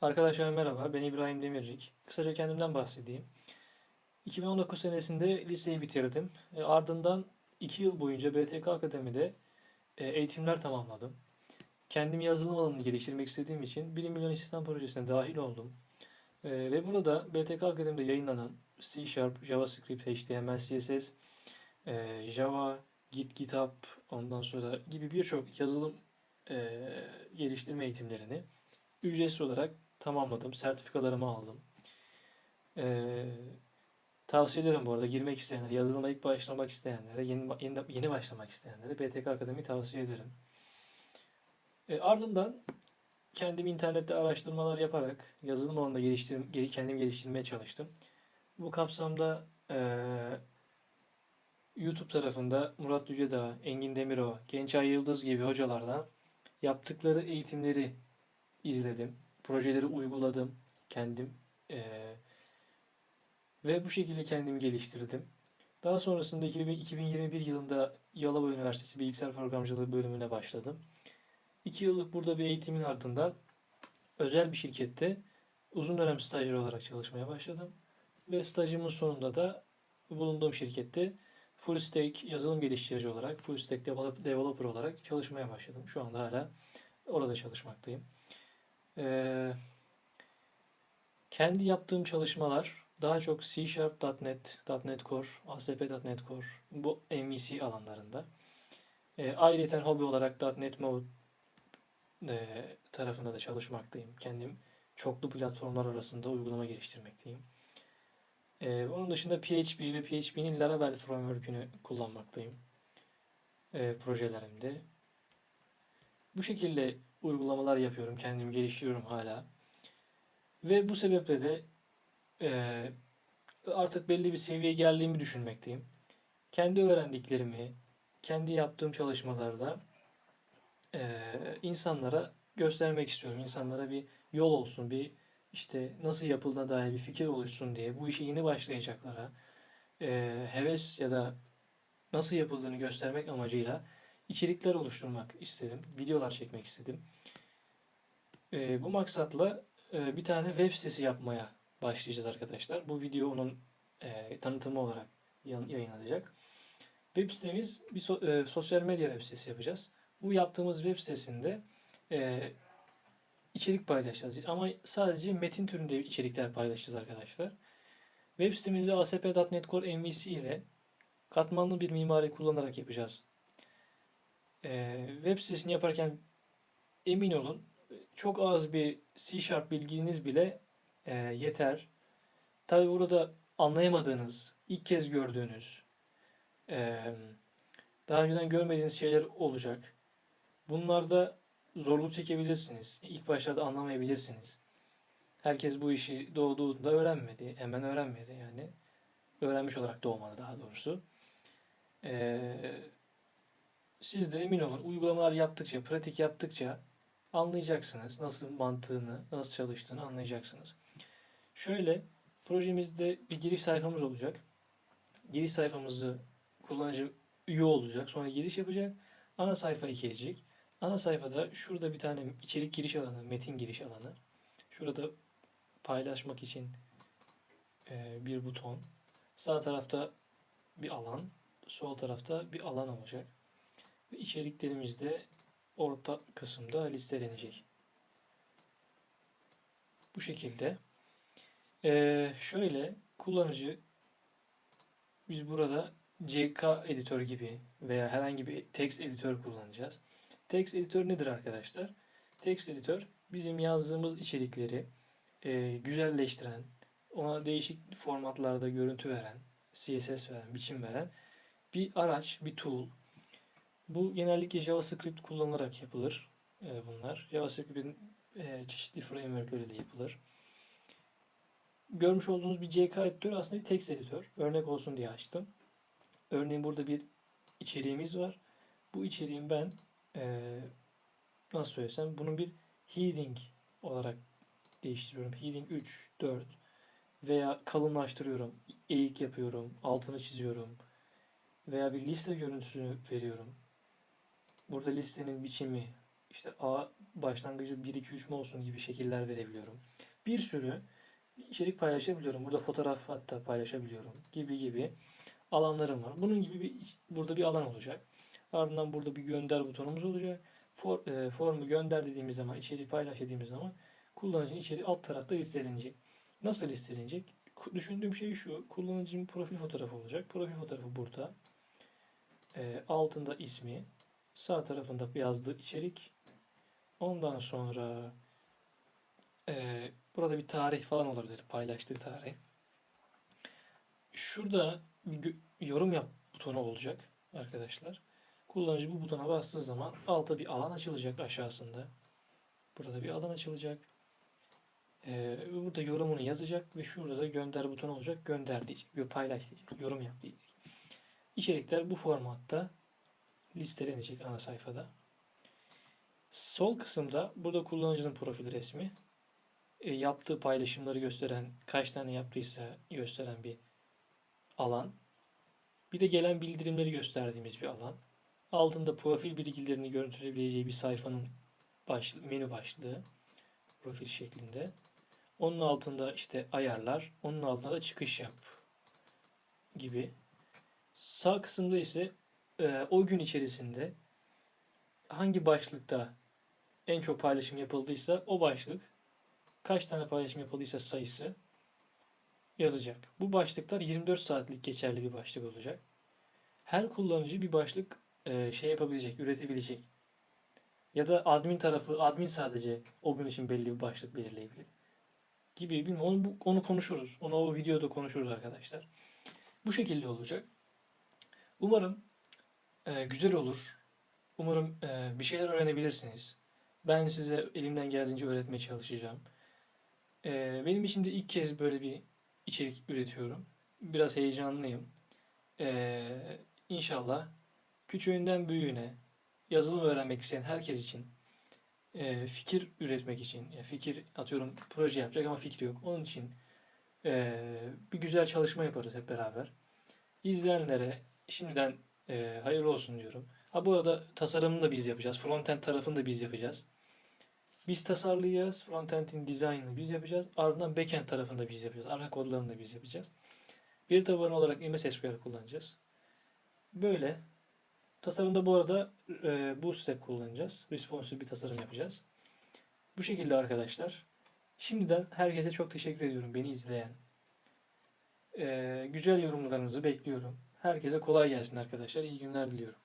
Arkadaşlar merhaba, ben İbrahim Demircik. Kısaca kendimden bahsedeyim. 2019 senesinde liseyi bitirdim. E, ardından 2 yıl boyunca BTK Akademi'de e, eğitimler tamamladım. Kendim yazılım alanını geliştirmek istediğim için 1 milyon istihdam projesine dahil oldum. E, ve burada BTK Akademi'de yayınlanan C Sharp, JavaScript, HTML, CSS, e, Java, Git, GitHub, ondan sonra gibi birçok yazılım e, geliştirme eğitimlerini ücretsiz olarak tamamladım. Sertifikalarımı aldım. Ee, tavsiye ederim bu arada girmek isteyenlere, yazılıma ilk başlamak isteyenlere, yeni, yeni, yeni başlamak isteyenlere BTK Akademi tavsiye ederim. Ee, ardından kendim internette araştırmalar yaparak yazılım alanında geliştir, gel- kendim geliştirmeye çalıştım. Bu kapsamda eee, YouTube tarafında Murat Dücedağ, Engin Demirova, Gençay Yıldız gibi hocalardan yaptıkları eğitimleri izledim. Projeleri uyguladım kendim. Eee, ve bu şekilde kendimi geliştirdim. Daha sonrasında 2000 2021 yılında Yalova Üniversitesi Bilgisayar Programcılığı bölümüne başladım. İki yıllık burada bir eğitimin ardından özel bir şirkette uzun dönem stajyer olarak çalışmaya başladım. Ve stajımın sonunda da bulunduğum şirkette full stack yazılım geliştirici olarak, full stack develop- developer olarak çalışmaya başladım. Şu anda hala orada çalışmaktayım. Ee, kendi yaptığım çalışmalar daha çok C Sharp, .NET, .NET Core, ASP.NET Core, bu MVC alanlarında. Ee, ayrıca hobi olarak .NET Mode e, tarafında da çalışmaktayım. Kendim çoklu platformlar arasında uygulama geliştirmekteyim. Ee, onun dışında PHP ve PHP'nin Laravel framework'ünü kullanmaktayım e, projelerimde. Bu şekilde uygulamalar yapıyorum, kendimi geliştiriyorum hala. Ve bu sebeple de e, artık belli bir seviyeye geldiğimi düşünmekteyim. Kendi öğrendiklerimi, kendi yaptığım çalışmalarda e, insanlara göstermek istiyorum. İnsanlara bir yol olsun, bir işte nasıl yapıldığına dair bir fikir oluşsun diye bu işe yeni başlayacaklara e, heves ya da nasıl yapıldığını göstermek amacıyla içerikler oluşturmak istedim. Videolar çekmek istedim. E, bu maksatla e, bir tane web sitesi yapmaya başlayacağız arkadaşlar. Bu video onun e, tanıtımı olarak yayınlanacak. Web sitemiz bir so- e, sosyal medya web sitesi yapacağız. Bu yaptığımız web sitesinde e, içerik paylaşacağız. Ama sadece metin türünde içerikler paylaşacağız arkadaşlar. Web sitemizi ASP.NET Core MVC ile katmanlı bir mimari kullanarak yapacağız. E, web sitesini yaparken emin olun çok az bir C Sharp bilginiz bile e, yeter. Tabi burada anlayamadığınız, ilk kez gördüğünüz, e, daha önceden görmediğiniz şeyler olacak. Bunlarda zorluk çekebilirsiniz. İlk başlarda anlamayabilirsiniz. Herkes bu işi doğduğunda öğrenmedi. Hemen öğrenmedi yani. Öğrenmiş olarak doğmadı daha doğrusu. Ee, siz de emin olun uygulamalar yaptıkça, pratik yaptıkça anlayacaksınız. Nasıl mantığını, nasıl çalıştığını anlayacaksınız. Şöyle projemizde bir giriş sayfamız olacak. Giriş sayfamızı kullanıcı üye olacak. Sonra giriş yapacak. Ana sayfayı gelecek. Ana sayfada şurada bir tane içerik giriş alanı, metin giriş alanı. Şurada paylaşmak için e, bir buton. Sağ tarafta bir alan, sol tarafta bir alan olacak. Ve içeriklerimiz de orta kısımda listelenecek. Bu şekilde. E, şöyle kullanıcı biz burada CK editör gibi veya herhangi bir text editör kullanacağız. Text editör nedir arkadaşlar? Text editör bizim yazdığımız içerikleri e, güzelleştiren, ona değişik formatlarda görüntü veren, CSS veren, biçim veren bir araç, bir tool. Bu genellikle JavaScript kullanılarak yapılır e, bunlar. JavaScript'in e, çeşitli framework'leriyle yapılır. Görmüş olduğunuz bir CK editörü aslında bir text editör. Örnek olsun diye açtım. Örneğin burada bir içeriğimiz var. Bu içeriğin ben eee, nasıl söylesem bunun bir heading olarak değiştiriyorum. Heading 3, 4 veya kalınlaştırıyorum. Eğik yapıyorum. Altını çiziyorum. Veya bir liste görüntüsünü veriyorum. Burada listenin biçimi işte A başlangıcı 1 2 3 mü olsun gibi şekiller verebiliyorum. Bir sürü içerik paylaşabiliyorum. Burada fotoğraf hatta paylaşabiliyorum gibi gibi alanlarım var. Bunun gibi bir burada bir alan olacak. Ardından burada bir gönder butonumuz olacak. For, e, formu gönder dediğimiz zaman, içeriği paylaş dediğimiz zaman kullanıcının içeriği alt tarafta listelenecek. Nasıl listelenecek? Düşündüğüm şey şu. Kullanıcının profil fotoğrafı olacak. Profil fotoğrafı burada. E, altında ismi. Sağ tarafında yazdığı içerik. Ondan sonra e, burada bir tarih falan olabilir. Paylaştığı tarih. Şurada bir yorum yap butonu olacak arkadaşlar. Kullanıcı bu butona bastığı zaman altta bir alan açılacak aşağısında. Burada bir alan açılacak. Ee, burada yorumunu yazacak ve şurada da gönder butonu olacak. Gönder diyecek. Bir paylaş diyecek. Yorum yap diyecek. İçerikler bu formatta listelenecek ana sayfada. Sol kısımda burada kullanıcının profil resmi. E, yaptığı paylaşımları gösteren, kaç tane yaptıysa gösteren bir alan. Bir de gelen bildirimleri gösterdiğimiz bir alan. Altında profil bilgilerini görüntüleyebileceği bir sayfanın başlı, menü başlığı profil şeklinde. Onun altında işte ayarlar, onun altında da çıkış yap gibi. Sağ kısımda ise e, o gün içerisinde hangi başlıkta en çok paylaşım yapıldıysa o başlık, kaç tane paylaşım yapıldıysa sayısı yazacak. Bu başlıklar 24 saatlik geçerli bir başlık olacak. Her kullanıcı bir başlık e, şey yapabilecek, üretebilecek. Ya da admin tarafı, admin sadece o gün için belli bir başlık belirleyebilir. Gibi bilmiyorum. Onu, bu- onu konuşuruz. Onu o videoda konuşuruz arkadaşlar. Bu şekilde olacak. Umarım e, güzel olur. Umarım e, bir şeyler öğrenebilirsiniz. Ben size elimden geldiğince öğretmeye çalışacağım. E, benim de ilk kez böyle bir içerik üretiyorum. Biraz heyecanlıyım. E, inşallah küçüğünden büyüğüne yazılım öğrenmek isteyen herkes için e, fikir üretmek için fikir atıyorum proje yapacak ama fikri yok. Onun için e, bir güzel çalışma yaparız hep beraber. İzleyenlere şimdiden e, hayırlı olsun diyorum. Ha bu arada tasarımını da biz yapacağız. Frontend tarafını da biz yapacağız. Biz tasarlayacağız. Frontend'in dizaynını biz yapacağız. Ardından backend tarafını da biz yapacağız. Arka kodlarını da biz yapacağız. Bir tabanı olarak MS SQL kullanacağız. Böyle. Tasarımda bu arada e, Bootstrap kullanacağız. Responsive bir tasarım yapacağız. Bu şekilde arkadaşlar. Şimdiden herkese çok teşekkür ediyorum beni izleyen. E, güzel yorumlarınızı bekliyorum. Herkese kolay gelsin arkadaşlar. İyi günler diliyorum.